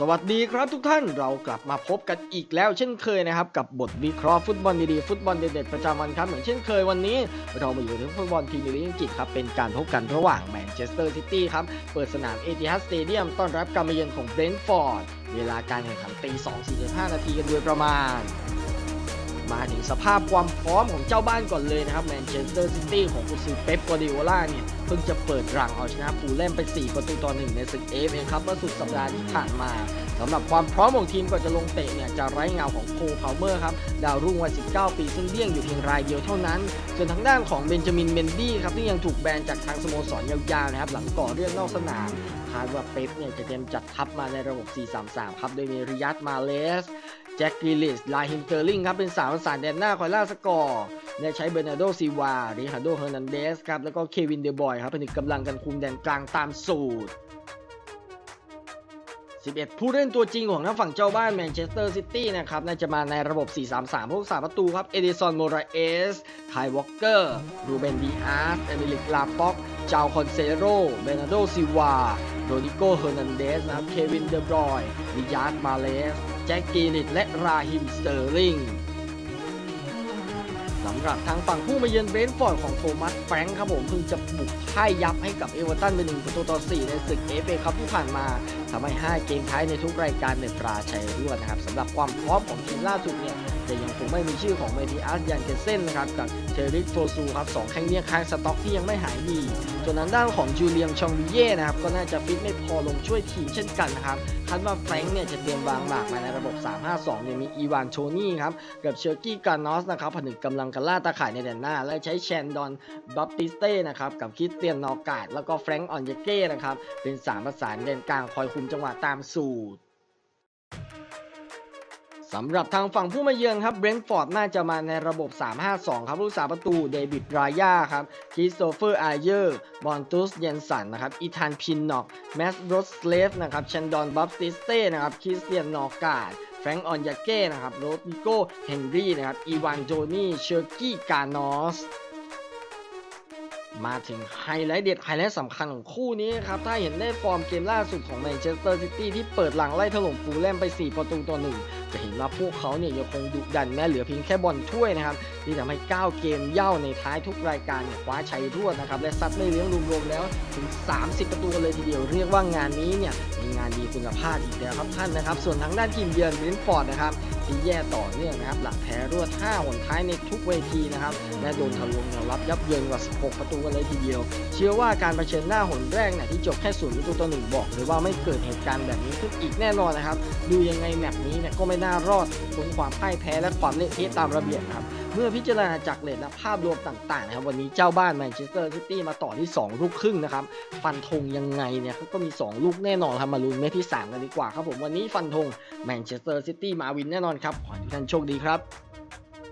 สวัสดีครับทุกท่านเรากลับมาพบกันอีกแล้วเช่นเคยนะครับ กับบทวิเคราะห์ฟุตบอลดีๆฟุตบอลเด็ดๆประจำวันครับเหมือนเช่นเคยวันนี้ เรามาอยู่ที่ฟุตบอลพรีเมียร์ลีกอังกฤษครับเป็นการพบกันระหว่างแมนเชสเตอร์ซิตี้ครับเปิดสนามเอติฮัดสเตเดียมต้อนรับการมาเยือนของเบรนท์ฟอร์ดเวลาการแข่งขันตี2.45 นาทีกันโดยประมาณ มาถึงสภาพความพร้อมของเจ้าบ้านก่อนเลยนะครับแมนเชสเตอร์ซิตี้ของกุซือเป๊ปกัวดิโอล่าเนี่ย เพิ่งจะเปิดรังเอาชนะฟูลแลมไป 4 ประตูต่อหนึ่งในศึกเอฟเอครับเมื่อสุดสัปดาห์ที่ผ่านมาสำหรับความพร้อมของทีมก่อนจะลงเตะเนี่ยจะไร้เงาของโคพาวเมอร์ครับดาวรุ่งวัย 19 ปี ซึ่งเลี่ยงอยู่เพียงรายเดียวเท่านั้น ส่วนทางด้านของเบนจามินเมนดี้ครับที่ยังถูกแบนจากทางสโมสรยาวๆนะครับหลังก่อเรื่องนอกสนามคาดว่าเป๊ปเนี่ยจะเตรียมจัดทัพมาในระบบ 4-3-3 ครับโดยมีริยัตมาเลสแจ็คกิลิสลาฮิมเตอร์ลิงครับเป็นสามประสานแดนหน้าคอยล่าสกอร์และใช้เบอร์นาร์โดซิวาริคาร์โดเฮอร์นันเดสครับ แล้วก็เควินเดบอยครับผนึกกำลังกันคุมแดนกลางตามสูตร 11 ผู้เล่นตัวจริงของทางฝั่งเจ้าบ้านแมนเชสเตอร์ซิตี้นะครับ น่าจะมาในระบบ 4-3-3 พวกสามประตูครับ เอดิซอนโมราเอสไคลวอลเกอร์ รูเบนดีอาร์สเอมิลิกลาป็อกจาวคอนเซโรเบนาร์โดซิวาโรดิโกเฮอร์นันเดสนะครับ เควินเดบรอยมิยาร์ดมาเลส แจ็คกีลิตและราฮิมสเตอร์ลิง สำหรับทางฝั่งผู้มาเยือนเบนฟอร์ดของโทมัสแฟรงค์ครับผมเพิ่งจะบุกพ่ายยับให้กับเอเวอร์ตันไปหนึ่งประตูต่อ4ในศึกเอฟเอคัพที่ผ่านมาทำให้ 5 เกมท้ายในทุกรายการเป็นปราชัยรวดนะครับสำหรับความพร้อมของทีมล่าสุดเนี่ยจะยังคงไม่มีชื่อของเมดิอัสยันเกเซนนะครับกับ เทริกโฟซูครับสองแข้งเนี่ยค้างสต็อกที่ยังไม่หายดีส่วนทางด้านของจูเลียมชองบิเย่นะครับก็น่าจะฟิตไม่พอลงช่วยทีมเช่นกันนะครับคาดว่าแฟรงค์เนี่ยจะเตรียมวางหมากมาในระบบ 3-5-2 เนี่ยมีอีวานโชนี่ครับกับเชอร์กี้กานอสนะครับผนึกกำลังกันล่าตาข่ายในแดนหน้า และใช้แชนดอนบัปติสเต้นะครับกับคริสเตียนนอการ์ดแล้วก็แฟรงก์ออนเยเก้นะครับเป็นสามประสานแดนกลางคอยคุมจังหวะตามสูตร สำหรับทางฝั่งผู้มาเยือนครับเบรนท์ฟอร์ดน่าจะมาในระบบ 3-5-2 ครับลูกสาประตูเดวิดรายาครับคริสโตเฟอร์อาเยอร์บอนตุสเยนสันนะครับอีธานพินนอกแมสโรสเลฟนะครับเชนดอนบัฟติสเต้นะครับคริสเตียนนอการ์ดแฟรงก์ออนยาเก้นะครับโรดิโกเฮนรี่นะครับอีวานโจนี่เชอร์กี้กานอส มาถึงไฮไลท์เด็ดไฮไลท์สำคัญของคู่นี้ครับ ถ้าเห็นได้ฟอร์มเกมล่าสุดของแมนเชสเตอร์ซิตี้ที่เปิดหลังไล่ถล่มฟูลแลมไป 4 ประตูต่อหนึ่งจะเห็นว่าพวกเขาเนี่ยยังคงดุดันแม้เหลือเพียงแค่บอลถ้วยนะครับที่ทำให้ 9 เกมเย่าในท้ายทุกรายการเนี่ยคว้าชัยรวดนะครับและซัดไม่เลี้ยงรวมๆแล้วถึง 30 ประตูเลยทีเดียวเรียกว่างานนี้เนี่ยมีงานดีคุณภาพอีกแล้วครับท่านนะครับ ส่วนทางด้านทีมเยือนเบรนฟอร์ดนะครับที่แย่ต่อเนื่องนะครับหลังแพ้รวด 5 หนท้ายในทุกเวทีนะครับและโดนทะลวงรับยับเยินกว่า 16 ประตูกันเลยทีเดียว เชื่อว่าการเผชิญหน้าหนแรกเนี่ยที่จบแค่ศูนย์ประตูต่อหนึ่งบอกเลยว่าไม่เกิดเหตุการณ์แบบนี้ขึ้นอีกแน่นอนนะครับ ดูยังไงแมปนี้เนี่ยก็ไม่น่ารอดพ้นความพ่ายแพ้และความเละเทะตามระเบียบครับเมื่อพิจารณาจากเลทและภาพรวมต่างๆนะครับวันนี้เจ้าบ้านแมนเชสเตอร์ซิตี้มาต่อที่ 2 ลูกครึ่งนะครับฟันธงยังไงเนี่ยเขาก็มี 2 ลูกแน่นอนครับมาลุ้นเม็ดที่ 3 กันดีกว่าครับผมวันนี้ฟันธงแมนเชสเตอร์ซิตี้มาวินแน่นอนครับขอให้ทุกท่านโชคดีครับ